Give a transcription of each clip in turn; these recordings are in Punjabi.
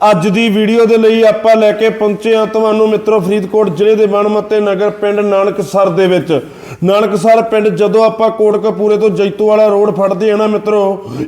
ਅੱਜ ਦੀ ਵੀਡੀਓ ਦੇ ਲਈ ਆਪਾਂ ਲੈ ਕੇ ਪਹੁੰਚੇ ਹਾਂ ਤੁਹਾਨੂੰ ਮਿੱਤਰੋ ਫਰੀਦਕੋਟ ਜ਼ਿਲ੍ਹੇ ਦੇ ਬਣਮੱਤੇ ਨਗਰ ਪਿੰਡ ਨਾਨਕਸਰ ਦੇ ਵਿੱਚ। ਨਾਨਕਸਰ ਪਿੰਡ ਜਦੋਂ ਆਪਾਂ ਕੋਟਕਪੂਰੇ ਤੋਂ ਜੈਤੋ ਵਾਲਾ ਰੋਡ ਫੜਦੇ ਆ ਨਾ ਮਿੱਤਰੋ,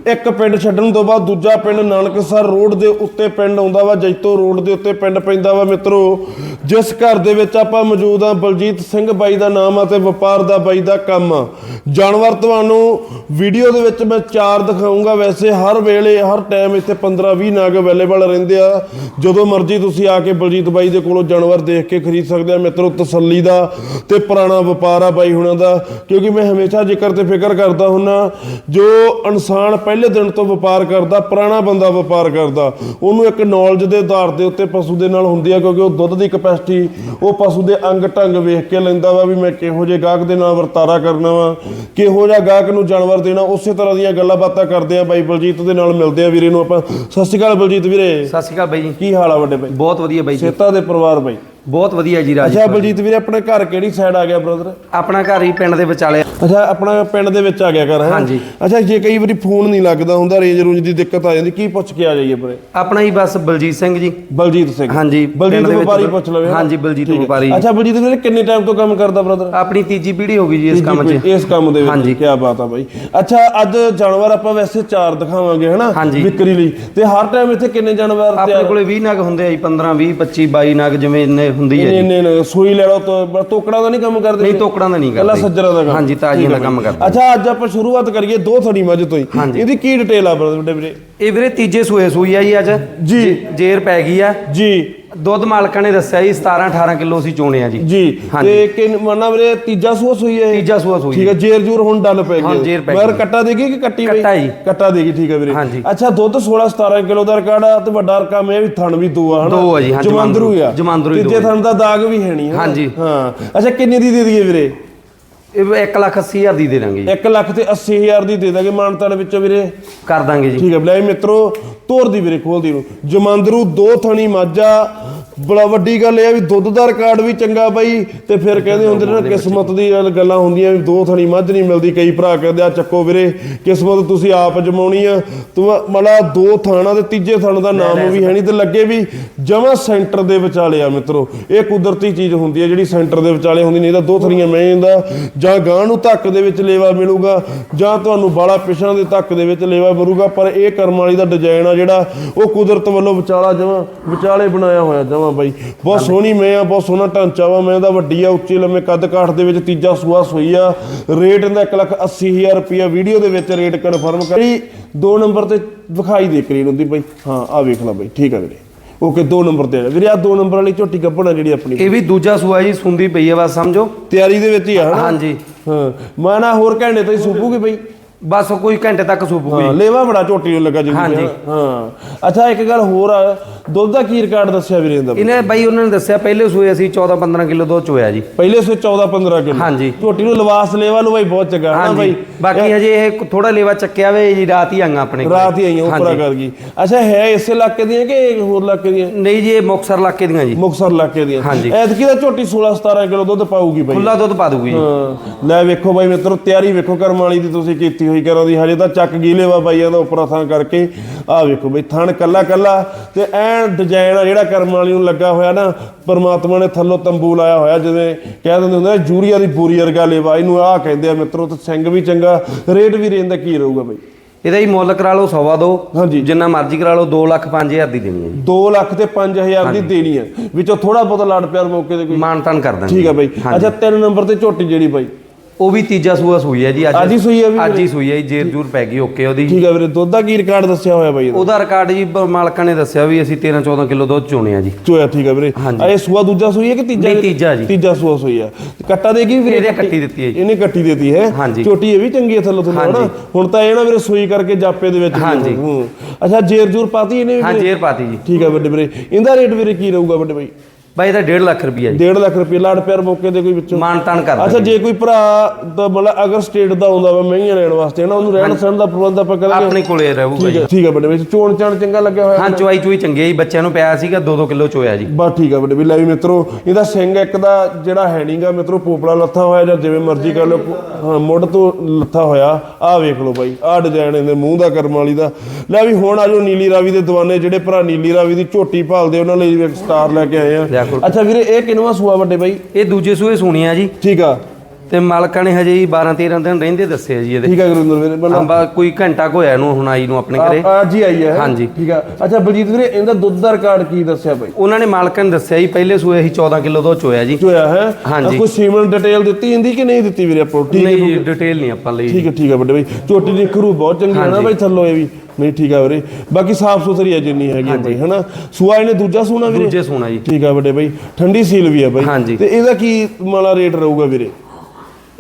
ਇੱਕ ਪਿੰਡ ਛੱਡਣ ਤੋਂ ਬਾਅਦ ਦੂਜਾ ਪਿੰਡ ਨਾਨਕਸਰ ਰੋਡ ਦੇ ਉੱਤੇ ਪਿੰਡ ਆਉਂਦਾ ਵਾ, ਜੈਤੋ ਰੋਡ ਦੇ ਉੱਤੇ ਪਿੰਡ ਪੈਂਦਾ ਵਾ ਮਿੱਤਰੋ। ਜਿਸ ਘਰ ਦੇ ਵਿੱਚ ਆਪਾਂ ਮੌਜੂਦ ਆ ਬਲਜੀਤ ਸਿੰਘ ਬਾਈ ਦਾ ਨਾਮ ਆ ਤੇ ਵਪਾਰ ਦਾ ਬਾਈ ਦਾ ਕੰਮ ਆ। ਜਾਨਵਰ, ਤੁਹਾਨੂੰ ਵੀਡੀਓ ਦੇ ਵਿੱਚ ਮੈਂ ਚਾਰ ਦਿਖਾਉਂਗਾ ਵੈਸੇ ਹਰ ਵੇਲੇ, ਹਰ ਟਾਈਮ ਇੱਥੇ 15 20 ਨਾਗ ਅਵੇਲੇਬਲ ਰਹਿੰਦੇ ਆ। ਜਦੋਂ ਮਰਜ਼ੀ ਤੁਸੀਂ ਆ ਕੇ ਬਲਜੀਤ ਬਾਈ ਦੇ ਕੋਲੋਂ ਜਾਨਵਰ ਦੇਖ ਕੇ ਖਰੀਦ ਸਕਦੇ ਆ। ਮਿੱਤਰੋ, ਤਸੱਲੀ ਦਾ ਤੇ ਪੁਰਾਣਾ ਵਪਾਰ ਆ ਬਾਈ ਹੁਣਾਂ ਦਾ। ਕਿਉਂਕਿ ਮੈਂ ਹਮੇਸ਼ਾ ਜ਼ਿਕਰ ਤੇ ਫਿਕਰ ਕਰਦਾ ਹੁੰਨਾ, ਜੋ ਇਨਸਾਨ ਪਹਿਲੇ ਦਿਨ ਤੋਂ ਵਪਾਰ ਕਰਦਾ, ਪੁਰਾਣਾ ਬੰਦਾ ਵਪਾਰ ਕਰਦਾ, ਉਹਨੂੰ ਇੱਕ ਨੌਲੇਜ ਦੇ ਆਧਾਰ ਦੇ ਉੱਤੇ ਪਸ਼ੂ ਦੇ ਨਾਲ ਹੁੰਦੀ ਆ, ਕਿਉਂਕਿ ਉਹ ਦੁੱਧ ਦੀ ਕਪੈਸਿਟੀ ਉਹ ਪਸ਼ੂ ਦੇ ਅੰਗ ਢੰਗ ਵੇਖ ਕੇ ਲੈਂਦਾ ਵਾ ਵੀ ਮੈਂ ਕਿਹੋ ਜਿਹੇ ਗਾਹਕ ਦੇ ਨਾਲ ਵਰਤਾਰਾ ਕਰਨਾ ਵਾ। ਕਿਹੋ ਜਿਹਾ ਗਾਹਕ ਨੂੰ ਜਾਨਵਰ ਦੇਣਾ, ਉਸੇ ਤਰ੍ਹਾਂ ਦੀਆਂ ਗੱਲਾਂ ਬਾਤਾਂ ਕਰਦੇ ਆ ਬਾਈ ਬਲਜੀਤ ਦੇ ਨਾਲ ਮਿਲਦੇ ਆ ਵੀਰੇ ਨੂੰ ਆਪਾਂ। ਸਤਿ ਸ਼੍ਰੀ ਅਕਾਲ ਬਲਜੀਤ ਵੀਰੇ। ਸਤਿ ਸ਼੍ਰੀ ਅਕਾਲ ਬਾਈ ਜੀ। ਕੀ ਹਾਲ ਆ ਵੱਡੇ ਬਾਈ ਬਹੁਤ ਵਧੀਆ ਬਾਈ ਜੀ। ਸੇਤਾ ਦੇ ਪਰਿਵਾਰ ਬਾਈ। ਬਹੁਤ ਵਧੀਆ ਜੀ ਰਾਜ ਅੱਛਾ ਬਲਜੀਤ ਵੀਰੇ ਆਪਣੇ ਘਰ ਕਿਹੜੀ ਸਾਈਡ ਆ ਗਿਆ ਬ੍ਰਦਰ ਆਪਣਾ ਘਰ ਹੀ ਪਿੰਡ ਦੇ ਵਿਚਾਲੇ ਅੱਛਾ ਆਪਣਾ ਪਿੰਡ ਦੇ ਵਿੱਚ ਆ ਗਿਆ ਘਰ ਹੈ ਹਾਂਜੀ। ਅੱਛਾ ਜੇ ਕਈ ਵਾਰੀ ਫੋਨ ਨਹੀਂ ਲੱਗਦਾ ਹੁੰਦਾ ਰੇਂਜ ਰੂੰਜ ਦੀ ਦਿੱਕਤ ਆ ਜਾਂਦੀ ਕੀ ਪੁੱਛ ਕੇ ਆ ਜਾਈਏ ਵੀਰੇ? ਆਪਣਾ ਹੀ ਬਸ ਬਲਜੀਤ ਸਿੰਘ ਜੀ। ਬਲਜੀਤ ਸਿੰਘ। ਹਾਂਜੀ, ਬਲਜੀਤ ਵਪਾਰੀ ਪੁੱਛ ਲਵੇ ਹਾਂਜੀ, ਬਲਜੀਤ। ਵਪਾਰੀ। ਅੱਛਾ ਬਲਜੀਤ ਵੀਰੇ ਕਿੰਨੇ ਟਾਈਮ ਤੋਂ ਕੰਮ ਕਰਦਾ ਬ੍ਰਦਰ ਆਪਣੀ ਤੀਜੀ ਪੀੜ੍ਹੀ ਹੋ ਗਈ ਜੀ ਇਸ ਕੰਮ 'ਚ। ਇਸ ਕੰਮ ਦੇ ਵਿੱਚ। ਕੀ ਬਾਤ ਆ ਬਾਈ। ਅੱਛਾ ਅੱਜ ਜਾਨਵਰ ਆਪਾਂ ਵੈਸੇ ਚਾਰ ਦਿਖਾਵਾਂਗੇ ਹਨਾ। ਵਿਕਰੀ ਲਈ। ਤੇ ਹਰ ਟਾਈਮ ਇੱਥੇ ਕਿੰਨੇ ਜਾਨਵਰ ਆਪਣੇ ਕੋਲੇ 20 ਨਗ ਹੁੰਦੇ ਆ ਜੀ 15 20 25 22 ਨਗ ਜਿਵੇਂ ਇੰਨੇ ਹੁੰਦੀ ਹੈ ਇੰਨੇ ਜੀ। ਇੰਨੇ ਨੇ, ਸੂਈ ਲੈ ਲਓ ਤੋਂ ਤੋਕੜਾਂ ਦਾ ਨਹੀਂ ਕੰਮ ਕਰਦੇ ਨਹੀਂ ਤੋਕੜਾਂ ਦਾ ਨਹੀਂ ਕੱਲਾ ਕਰਦੇ। ਸੱਜਰਾਂ ਦਾ ਕੰਮ। ਹਾਂਜੀ ਤਾਜ਼ੀਆਂ ਦਾ ਕੰਮ ਕਰਦੇ। ਅੱਛਾ ਅੱਜ ਆਪਾਂ ਸ਼ੁਰੂਆਤ ਕਰੀਏ ਦੋ ਥੜੀ ਮੱਝ ਤੋਂ ਹੀ। ਇਹਦੀ ਕੀ ਡਿਟੇਲ ਆ ਬ੍ਰਦਰ ਵੱਡੇ ਵੀਰੇ? ਇਹ ਵੀਰੇ ਤੀਜੇ ਸੂਏ ਸੂਈ ਆ ਜੀ ਅੱਜ। ਜੇ- ਜੇਰ ਪੈ ਗਈ ਆ। ਜੀ। ਦੁੱਧ ਮਾਲਕਾਂ ਨੇ ਦੱਸਿਆ ਜੀ 17 18 ਕਿਲੋ ਅਸੀਂ ਚੋਣੇ ਆ ਜੀ ਜੀ। ਤੇ ਕਿੰਨ ਮੰਨਾ ਵੀਰੇ ਤੀਜਾ ਸੂਆ ਸੂਈ ਹੈ? ਤੀਜਾ ਸੂਆ ਸੂਈ ਠੀਕ ਹੈ ਜੇਰ ਜੂਰ ਹੁਣ ਡੱਲ ਪੈ ਹਾਂ, ਗਈ ਜੇਰ ਪੈ ਮਗਰ ਗਈ। ਕੱਟਾ ਦੇਗੀ ਕਿ ਕੱਟੀ ਬਈ ਕੱਟਾ ਜੀ। ਕੱਟਾ ਦੇਗੀ ਠੀਕ ਹੈ ਵੀਰੇ ਹਾਂਜੀ। ਅੱਛਾ ਦੁੱਧ 16 17 ਕਿਲੋ ਦਾ ਰਿਕਾਰਡ ਆ ਤੇ ਵੱਡਾ ਰਕਮ ਇਹ ਵੀ ਥਣ ਵੀ ਦੋ ਆ ਹਨਾ ਦੋ ਆ ਜੀ, ਹਾਂ, ਜਮਾਂਦਰੂ ਆ ਜਮਾਂਦਰੂ ਹੀ ਦੋ ਤੀਜੇ ਥਣ ਦਾ ਦਾਗ ਵੀ ਹੈ ਨਹੀਂ ਹਨਾ? ਹਾਂਜੀ। ਹਾਂ ਅੱਛਾ ਕਿੰਨੇ ਦੀ ਦੇ ਦਈਏ ਵੀਰੇ ਇਹ 1 ਲੱਖ 80 ਹਜ਼ਾਰ ਦੀ ਦੇ ਦਾਂਗੇ ਜੀ 1 ਲੱਖ ਤੇ 80000 ਦੀ ਦੇ ਦਾਂਗੇ ਮਾਨਤਾਨ ਵਿੱਚੋਂ ਵੀਰੇ ਕਰ ਦਾਂਗੇ ਜੀ ਠੀਕ ਹੈ ਬਲੇ ਮਿੱਤਰੋ ਤੋਰ ਦੀ ਵੀਰੇ ਖੋਲਦੀ ਨੂੰ ਜਮਾਂਦਰੂ ਦੋ ਥਣੀ ਮਾਝਾ ਬੜਾ ਵੱਡੀ ਗੱਲ ਇਹ ਆ ਵੀ ਦੁੱਧ ਦਾ ਰਿਕਾਰਡ ਵੀ ਚੰਗਾ ਬਾਈ ਤੇ ਫਿਰ ਕਹਿੰਦੇ ਹੁੰਦੇ ਨੇ ਨਾ ਕਿਸਮਤ ਦੀ ਗੱਲ- ਗੱਲਾਂ ਹੁੰਦੀਆਂ ਵੀ ਦੋ ਥਣੀ ਮੱਝ ਨਹੀਂ ਮਿਲਦੀ ਕਈ ਭਰਾ ਕਹਿੰਦੇ ਆ ਚੱਕੋ ਵੀਰੇ ਕਿਸਮਤ ਤੁਸੀਂ ਆਪ ਜਮਾਉਣੀ ਆ। ਤੂੰ ਮਲਾ ਦੋ ਥਾਣਾ ਤੇ ਤੀਜੇ ਥਣ ਦਾ ਨਾਮ ਵੀ ਹੈ ਨਹੀਂ ਤੇ ਲੱਗੇ ਵੀ ਜਮਾ ਸੈਂਟਰ ਦੇ ਵਿਚਾਲੇ ਆ ਮਿੱਤਰੋ। ਇਹ ਕੁਦਰਤੀ ਚੀਜ਼ ਹੁੰਦੀ ਹੈ ਜਿਹੜੀ ਸੈਂਟਰ ਦੇ ਵਿਚਾਲੇ ਹੁੰਦੀ ਨਹੀਂ ਤਾਂ ਦੋ ਥਣੀਆਂ ਮੈਂ ਦਾ ਜਾਂ ਗਾਂ ਨੂੰ ਧੱਕ ਦੇ ਵਿੱਚ ਲੇਵਾ ਮਿਲੂਗਾ ਜਾਂ ਤੁਹਾਨੂੰ ਬਾਲਾ ਪਿਛਾਂ ਦੇ ਧੱਕ ਦੇ ਵਿੱਚ ਲੇਵਾ ਮਿਲੂਗਾ ਪਰ ਇਹ ਕਰਮ ਵਾਲੀ ਦਾ ਡਿਜ਼ਾਈਨ ਆ ਜਿਹੜਾ ਉਹ ਕੁਦਰਤ ਵੱਲੋਂ ਵਿਚਾਲਾ ਜਮਾ ਵਿਚਾਲੇ ਬਣਾਇਆ ਹੋਇਆ ਜਮਾ ਬਾਈ। ਬਹੁਤ ਸੋਹਣੀ ਮੈਂ ਆ ਬਹੁਤ ਸੋਹਣਾ ਢਾਂਚਾ ਵਾ ਮੈਂ ਦਾ ਵੱਡੀ ਆ ਉੱਚੀ ਲੰਮੇ ਕੱਦ ਕਾਠ ਦੇ ਵਿੱਚ ਤੀਜਾ ਸੂਆ ਸੋਈ ਆ। ਰੇਟ ਇਹਦਾ 180000 ਰੁਪਿਆ ਵੀਡੀਓ ਦੇ ਵਿੱਚ ਰੇਟ ਕਨਫਰਮ ਕਰੀ ਦੋ ਨੰਬਰ ਤੇ ਵਿਖਾਈ ਦੇ ਕਰੀ ਹੁੰਦੀ ਬਾਈ। ਹਾਂ ਆ ਵੇਖ ਲੈ ਬਾਈ ਠੀਕ ਆ ਵੀਰੇ। ਓਕੇ ਦੋ ਨੰਬਰ ਤੇ ਆ। ਵੀਰੇ ਆ ਦੋ ਨੰਬਰ ਵਾਲੀ ਝੋਟੀ ਗੱਭਣਾ ਜਿਹੜੀ ਆਪਣੀ। ਇਹ ਵੀ ਦੂਜਾ ਸੂਆ ਜੀ ਸੁੰਦੀ ਪਈ ਹੈ ਬਸ ਸਮਝੋ। ਤਿਆਰੀ ਦੇ ਵਿੱਚ ਹੀ ਆ ਹਨਾ? ਹਾਂਜੀ। ਹਾਂ। ਮੈਂ ਨਾ ਹੋਰ ਘੰਟੇ ਤੋਂ ਹੀ ਸੂਪੂਗੀ ਬਈ। ਬਸ ਕੋਈ ਘੰਟੇ ਤੱਕ ਸੂਪੂਗੀ ਹਾਂ ਲੇਵਾ ਬੜਾ ਝੋਟੀ ਨੂੰ ਲੱਗਾ ਜਿਵੇਂ ਹਾਂਜੀ। ਹਾਂ। ਅੱਛਾ ਇੱਕ ਗੱਲ ਹੋਰ ਆ ਦੁੱਧ ਦਾ ਕੀ ਰਿਕਾਰਡ ਦੱਸਿਆ ਵੀਰੇ ਇਹਦਾ? ਇਹਨੇ ਬਾਈ ਉਹਨਾਂ ਨੇ ਦੱਸਿਆ ਪਹਿਲੇ ਸੂਏ ਅਸੀਂ 14 15 ਕਿਲੋ ਦੁੱਧ ਚੋਇਆ ਜੀ। ਪਹਿਲੇ ਸੇ 14 15 ਕਿਲੋ। ਹਾਂਜੀ। ਝੋਟੀ ਨੂੰ ਲਿਵਾਸ ਲੇਵਾ ਨੂੰ ਬਾਈ ਬਹੁਤ ਚੰਗਾ ਹੈ ਨਾ ਬਾਈ? ਬਾਕੀ ਹਜੇ ਇਹ ਥੋੜਾ ਲੇਵਾ ਚੱਕਿਆ ਵੇ ਜੀ ਰਾਤ ਹੀ ਆਈਆਂ ਆਪਣੇ ਕੋਲ। ਰਾਤ ਹੀ ਆਈਆਂ ਉੱਪਰਾ ਕਰ ਗਈ। ਅੱਛਾ ਹੈ ਇਸੇ ਇਲਾਕੇ ਦੀਆਂ ਕਿ ਹੋਰ ਇਲਾਕੇ ਦੀਆਂ? ਨਹੀਂ ਜੀ ਇਹ ਮੁਕਸਰ ਇਲਾਕੇ ਦੀਆਂ ਜੀ। ਮੁਕਸਰ ਇਲਾਕੇ ਦੀਆਂ। ਹਾਂਜੀ। ਐਤਕੀ ਦਾ ਝੋਟੀ 16 17 ਕਿਲੋ ਦੁੱਧ ਪਾਊਗੀ ਬਾਈ। ਖੁੱਲਾ ਦੁੱਧ ਪਾ ਦੂਗੀ ਜੀ। ਹਾਂ। ਲੈ ਵੇਖੋ ਬਾਈ ਮਿੱਤਰੋ ਤਿਆਰੀ ਵੇਖੋ ਕਰਮ ਵਾਲੀ ਦੀ ਤੁਸੀਂ ਕੀਤੀ ਹੋਈ ਕਰੋ ਦੀ ਹਜੇ ਤਾਂ ਚੱਕ ਗੀਲੇ ਵਾ ਬਾਈਆਂ ਦਾ ਉੱਪਰਾ ਥਾਂ ਕਰਕੇ। ਆਹ ਵੇਖੋ ਬਈ ਥਣ ਕੱਲਾ ਕੱਲਾ ਤੇ ਐਨ ਡਿਜ਼ਾਈਨ ਆ ਜਿਹੜਾ ਕਰਮ ਵਾਲੀ ਨੂੰ ਲੱਗਾ ਹੋਇਆ ਨਾ ਪਰਮਾਤਮਾ ਨੇ ਥੱਲੋਂ ਤੰਬੂ ਲਾਇਆ ਹੋਇਆ ਜਿਵੇਂ ਕਹਿ ਦਿੰਦੇ ਹੁੰਦੇ ਆ ਯੂਰੀਆ ਦੀ ਪੂਰੀ ਵਰਗਾ ਲੇਵਾ ਇਹਨੂੰ ਆਹ ਕਹਿੰਦੇ ਆ ਮਿੱਤਰੋ ਤੇ ਸਿੰਘ ਵੀ ਚੰਗਾ ਰੇਟ ਵੀ ਰੇਂਦਾ ਕੀ ਰਹੂਗਾ ਬਈ? ਇਹਦਾ ਹੀ ਮੁੱਲ ਕਰਾ ਲਓ ਸਵਾ ਦੋ। ਹਾਂਜੀ। ਜਿੰਨਾ ਮਰਜ਼ੀ ਕਰਾ ਲਓ 2 ਲੱਖ 5000 ਦੀ ਦੇਣੀ ਹੈ ਜੀ। 2 ਲੱਖ ਤੇ 5000 ਦੀ ਦੇਣੀ ਆ ਵਿੱਚੋਂ ਥੋੜਾ ਬਹੁਤਾ ਲਾੜ ਪਿਆਰ ਮੌਕੇ ਤੇ ਕੋਈ ਮਾਨ ਤਾਨ ਕਰ ਦਾਂਗੇ ਠੀਕ ਆ ਬਾਈ। ਅੱਛਾ ਤਿੰਨ ਨੰਬਰ ਤੇ ਝੋਟੀ ਜਿਹੜੀ ਬਾਈ? ਉਹ ਵੀ ਤੀਜਾ ਸੂਆ ਸੂਈ ਹੈ ਜੀ ਅੱਜ ਹੀ ਸੂਈ ਆ ਵੀ ਅੱਜ ਹੀ ਸੂਈ ਹੈ ਜੀ ਜੇਰ ਜੂਰ ਪੈ ਗਈ ਓਕੇ ਉਹਦੀ ਠੀਕ ਆ ਵੀਰੇ ਦੁੱਧ ਦਾ ਕੀ ਰਿਕਾਰਡ ਦੱਸਿਆ ਹੋਇਆ ਬਾਈ ਇਹਦਾ? ਉਹਦਾ ਰਿਕਾਰਡ ਜੀ ਬ- ਮਾਲਕਾਂ ਨੇ ਦੱਸਿਆ ਵੀ ਅਸੀਂ 13 14 ਕਿਲੋ ਦੁੱਧ ਚੋਣੇ ਆ ਜੀ ਚੋਇਆ ਠੀਕ ਆ ਵੀਰੇ ਹਾਂਜੀ। ਆ ਇਹ ਸੂਆ ਦੂਜਾ ਸੂਈ ਹੈ ਕਿ ਤੀਜਾ ਨਹੀਂ, ਤੀਜਾ ਜੀ। ਤੀਜਾ ਸੂਆ ਸੂਈ ਆ ਕੱਟਾ ਦੇਗੀ ਵੀਰੇ ਇਹਦੇ ਕੱਟੀ ਦਿੱਤੀ ਹੈ ਜੀ ਇਹਨੇ ਕੱਟੀ ਦਿੱਤੀ ਹੈ ਹਾਂਜੀ। ਝੋਟੀ ਇਹ ਵੀ ਚੰਗੀ ਹੈ ਥੱਲੋਂ ਥੱਲੋਂ ਹਨਾ ਹਾਂਜੀ। ਹੁਣ ਤਾਂ ਇਹ ਨਾ ਵੀਰੇ ਸੂਈ ਕਰਕੇ ਜਾਪੇ ਦੇ ਵਿੱਚ ਹੀ ਹਾਂਜੀ। ਹੂੰ। ਅੱਛਾ ਜੇਰ ਜੂਰ ਪਾਤੀ ਇਹਨੇ ਵੀ ਹਾਂ ਵੀਰੇ? ਜੇਰ ਪਾਤੀ ਜੀ ਠੀਕ ਆ ਵੱਡੇ ਵੀਰੇ ਇਹਦਾ ਰੇਟ ਵੀਰੇ ਕੀ ਰਹੂਗਾ ਵੱਡੇ ਬਾਈ ਬਾਈ ਇਹਦਾ 1.5 ਲੱਖ ਰੁਪਈਆ ਜੀ। 1.5 ਲੱਖ ਰੁਪਏ ਲਾੜ ਪਿਆਰ ਮੌਕੇ ਦੇ ਕੋਈ ਵਿੱਚੋਂ। ਮਾਨ ਤਾਨ ਕਰ ਅੱਛਾ ਜੇ ਕੋਈ ਭਰਾ ਤਾਂ ਮਤਲਬ ਅਗਰ ਸਟੇਟ ਦਾ ਆਉਂਦਾ ਵਾ ਮਹੀਆਂ ਲੈਣ ਵਾਸਤੇ ਨਾ ਉਹਨੂੰ ਰਹਿਣ ਸਹਿਣ ਦਾ ਪ੍ਰਬੰਧ ਆਪਾਂ ਕਰਾਂਗੇ। ਆਪਣੇ ਕੋਲੇ ਰਹੂਗਾ ਠੀਕ ਜੀ ਹੈ ਠੀਕ ਹੈ ਵੱਡੇ ਵਿੱਚ ਚੋਣ ਚਾਣ ਚੰਗਾ ਲੱਗਿਆ ਹੋਇਆ। ਹਾਂ ਚੁਆਈ ਚੁਈ ਚੰਗੀ ਹੈ ਜੀ ਬੱਚਿਆਂ ਨੂੰ ਪਿਆ ਸੀਗਾ 2-2 ਕਿਲੋ ਚੋਇਆ ਜੀ। ਬਸ ਠੀਕ ਆ ਵੱਡੇ ਵੀ ਲੈ ਵੀ ਮਿੱਤਰੋ ਇਹਦਾ ਸਿੰਘ ਇੱਕ ਦਾ ਜਿਹੜਾ ਹੈ ਨਹੀਂਗਾ ਮਿੱਤਰੋ ਪੋਪਲਾ ਲੱਥਾ ਹੋਇਆ ਜਾਂ ਜਿਵੇਂ ਮਰਜ਼ੀ ਕਰ ਲਓ ਹਾਂ ਮੁੱਢ ਤੋਂ ਲੱਥਾ ਹੋਇਆ ਆਹ ਵੇਖ ਲਓ ਬਾਈ ਆਹ ਡਿਜ਼ਾਈਨ ਇਹਦੇ ਮੂੰਹ ਦਾ ਕਰਮ ਵਾਲੀ ਦਾ। ਲੈ ਵੀ ਹੁਣ ਆਜੋ ਨੀਲੀ ਰਾਵੀ ਦੇ ਦੀਵਾਨੇ ਜਿਹੜੇ ਭਰਾ ਨੀਲੀ ਰਾਵੀ ਦੀ ਝੋਟੀ ਭਾਲਦੇ ਉਹਨਾਂ ਲਈ ਵੀ ਇੱਕ ਸਟਾਰ ਲੈ ਕੇ ਆਏ ਆ। ਲਿਆ ਕੋਲ। ਅੱਛਾ ਵੀਰੇ ਇਹ ਕਿਨਵਾ ਸੂਆ ਵੱਡੇ ਬਾਈ ਇਹ ਦੂਜੇ ਸੂਏ ਸੁਣੀਆਂ ਜੀ ਠੀਕ ਆ ਤੇ ਮਾਲਕਾਂ ਨੇ ਹਜੇ ਹੀ 12-13 ਦਿਨ ਰਹਿੰਦੇ ਦੱਸਿਆ ਜੀ ਇਹਦੇ। ਠੀਕ ਆ ਗੁਰਿੰਦਰ ਵੀਰੇ ਮਤਲਬ ਅੰਬਾ ਕੋਈ ਘੰਟਾ ਕੁ ਹੋਇਆ ਇਹਨੂੰ ਹੁਣ ਆਈ ਨੂੰ ਆਪਣੇ ਘਰੇ। ਆ- ਅੱਜ ਹੀ ਆਈ ਹੈ। ਹਾਂਜੀ। ਠੀਕ ਆ। ਅੱਛਾ ਬਲਜੀਤ ਵੀਰੇ ਇਹਦਾ ਦੁੱਧ ਦਾ ਰਿਕਾਰਡ ਕੀ ਦੱਸਿਆ ਬਾਈ? ਉਹਨਾਂ ਨੇ ਮਾਲਕਾਂ ਨੇ ਦੱਸਿਆ ਜੀ ਪਹਿਲੇ ਸੂਏ ਅਸੀਂ 14 ਕਿਲੋ ਦੁੱਧ ਚੋਇਆ ਜੀ। ਹੋਇਆ ਹੈ। ਹਾਂਜੀ। ਕੋਈ ਸੀਮਨ ਡਿਟੇਲ ਦਿੱਤੀ ਹੁੰਦੀ ਕਿ ਨਹੀਂ ਦਿੱਤੀ ਵੀਰੇ ਆਪਾਂ? ਠੀਕ ਹੈ ਨਹੀਂ ਡਿਟੇਲ ਨਹੀਂ ਆਪਾਂ ਲਈ ਠੀਕ ਹੈ ਠੀਕ ਹੈ ਵੱਡੇ ਬਾਈ। ਝੋਟੀ ਦੀ ਖਰੂ ਬਹੁਤ ਚੰਗੀ ਹੈ ਨਾ ਬਾਈ ਥੱਲੋਂ ਇਹ ਵੀ। ਨਹੀਂ ਠੀਕ ਹੈ ਵੀਰੇ। ਬਾਕੀ ਸਾਫ਼ ਸੁਥਰੀ ਹੈ ਜਿੰਨੀ ਹੈਗੀ ਹੈ ਬਾਈ ਹਨਾ? ਸੂਆ ਇਹਨੇ ਦੂਜਾ ਸੂਣਾ ਵੀਰੇ? ਦੂਜੇ ਸੋਨਾ ਜੀ। ਠੀਕ ਹੈ ਵੱਡੇ ਬਾਈ। ਠੰਡੀ ਸੀਲ ਵੀ ਹੈ ਬਾਈ। ਹਾਂਜੀ। ਤੇ ਇਹਦਾ ਕੀ ਮਾਲਾ ਰੇਟ ਰਹੂਗਾ ਵੀਰੇ?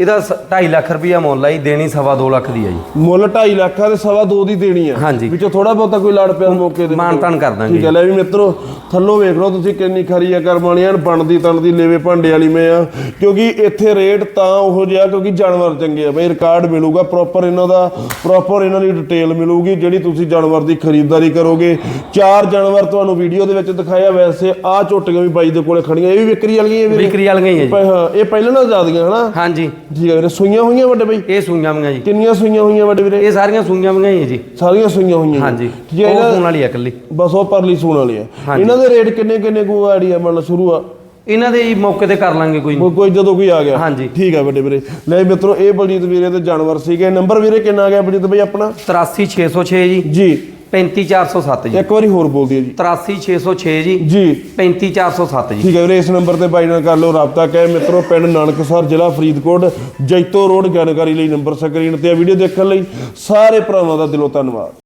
ਇਹਦਾ 2.5 ਲੱਖ ਰੁਪਈਆ ਮੁੱਲ ਆ ਜੀ ਦੇਣੀ ਸਵਾ 2 ਲੱਖ ਦੀ ਆ ਜੀ। ਮੁੱਲ 2.5 ਲੱਖ ਆ ਤੇ ਸਵਾ ਦੋ ਦੀ ਦੇਣੀ ਆ। ਹਾਂਜੀ। ਵਿੱਚੋਂ ਥੋੜਾ ਬਹੁਤਾ ਕੋਈ ਲੜ ਪਿਆ ਮੌਕੇ ਦੇ ਮਾਨ ਤਾਨ ਕਰ ਦਾਂਗੇ ਠੀਕ ਹੈ ਲੈ ਵੀ ਮਿੱਤਰੋ ਥੱਲੋਂ ਵੇਖ ਲਓ ਤੁਸੀਂ ਕਿੰਨੀ ਖਰੀ ਆ ਕਰਮ ਵਾਲੀਆਂ ਬਣਦੀ ਤਣਦੀ ਲੇਵੇ ਭਾਂਡੇ ਵਾਲੀ ਮੈਂ ਆ। ਕਿਉਂਕਿ ਇੱਥੇ ਰੇਟ ਤਾਂ ਉਹੋ ਜਿਹਾ ਕਿਉਂਕਿ ਜਾਨਵਰ ਚੰਗੇ ਆ। ਬਈ ਰਿਕਾਰਡ ਮਿਲੂਗਾ ਪ੍ਰੋਪਰ ਇਹਨਾਂ ਦਾ ਪ੍ਰੋਪਰ ਇਹਨਾਂ ਦੀ ਡਿਟੇਲ ਮਿਲੂਗੀ ਜਿਹੜੀ ਤੁਸੀਂ ਜਾਨਵਰ ਦੀ ਖਰੀਦਦਾਰੀ ਕਰੋਗੇ। ਚਾਰ ਜਾਨਵਰ ਤੁਹਾਨੂੰ ਵੀਡੀਓ ਦੇ ਵਿੱਚ ਦਿਖਾਇਆ ਵੈਸੇ ਆ ਝੋਟੀਆਂ ਵੀ ਬਾਈ ਦੇ ਕੋਲੇ ਖੜੀਆਂ ਇਹ ਵੀ ਵਿਕਰੀ ਵਾਲੀਆਂ ਵੀਰੇ? ਵਿਕਰੀ ਵਾਲੀਆਂ ਹੀ ਆ ਜੀ। ਹਾਂ ਇਹ ਪਹਿਲਾਂ ਨਾਲ ਜ਼ਿਆਦੀਆਂ ਹਨਾ? ਹਾਂਜੀ। ਠੀਕ ਹੈ ਵੀਰੇ ਸੂਈਆਂ ਹੋਈਆਂ ਵੱਡੇ ਬਈ? ਇਹ ਸੂਈਆਂ ਵੀਆਂ ਜੀ। ਕਿੰਨੀਆਂ ਸੂਈਆਂ ਹੋਈਆਂ ਵੱਡੇ ਵੀਰੇ? ਇਹ ਸਾਰੀਆਂ ਸੂਈਆਂ ਹੀ ਆ ਜੀ। ਸਾਰੀਆਂ ਸੂਈਆਂ ਹੋਈਆਂ। ਹਾਂਜੀ। ਠੀਕ ਹੈ ਉਹ ਸੂਣ ਵਾਲੀ ਆ ਇਕੱਲੀ। ਬਸ ਉਹ ਪਰਲੀ ਸੂਣ ਵਾਲੀ ਆ। ਹਾਂਜੀ। ਇਹਨਾਂ ਦੇ ਰੇਟ ਕਿੰਨੇ ਕਿੰਨੇ ਕੋ ਆੜੀ ਆ ਮਤਲਬ ਸ਼ੁਰੂ ਆ? ਇਹਨਾਂ ਦੇ ਮੌਕੇ ਤੇ ਕਰ ਲਾਂਗੇ ਕੋਈ। ਕੋਈ- ਕੋਈ ਜਦੋਂ ਕੋਈ ਆ ਗਿਆ। ਹਾਂਜੀ। ਠੀਕ ਆ ਵੱਡੇ ਵੀਰੇ। ਲੈ ਮਿੱਤਰੋ ਇਹ ਬਲਜੀਤ ਵੀਰੇ ਦੇ ਜਾਨਵਰ ਸੀਗੇ। ਨੰਬਰ ਵੀਰੇ ਕਿੰਨਾ ਆ ਗਿਆ ਬਲਜੀਤ ਬਈ ਆਪਣਾ? 83606 ਜੀ। ਜੀ। 35407 ਜੀ। ਇੱਕ ਵਾਰੀ ਹੋਰ ਬੋਲ ਦਿਓ ਜੀ। 83606 ਜੀ। ਜੀ। 35407 ਜੀ। ਠੀਕ ਹੈ ਵੀਰੇ ਇਸ ਨੰਬਰ ਤੇ ਬਾਈ ਨਾਲ ਕਰ ਲਓ ਰਾਬਤਾ ਕਹੇ ਮਿੱਤਰੋ ਪਿੰਡ ਨਾਨਕਸਰ ਜ਼ਿਲ੍ਹਾ ਫਰੀਦਕੋਟ ਜੈਤੋ ਰੋਡ ਜਾਣਕਾਰੀ ਲਈ ਨੰਬਰ ਸਕਰੀਨ ਤੇ ਆ। ਵੀਡੀਓ ਦੇਖਣ ਲਈ ਸਾਰੇ ਭਰਾਵਾਂ ਦਾ ਦਿਲੋਂ ਧੰਨਵਾਦ।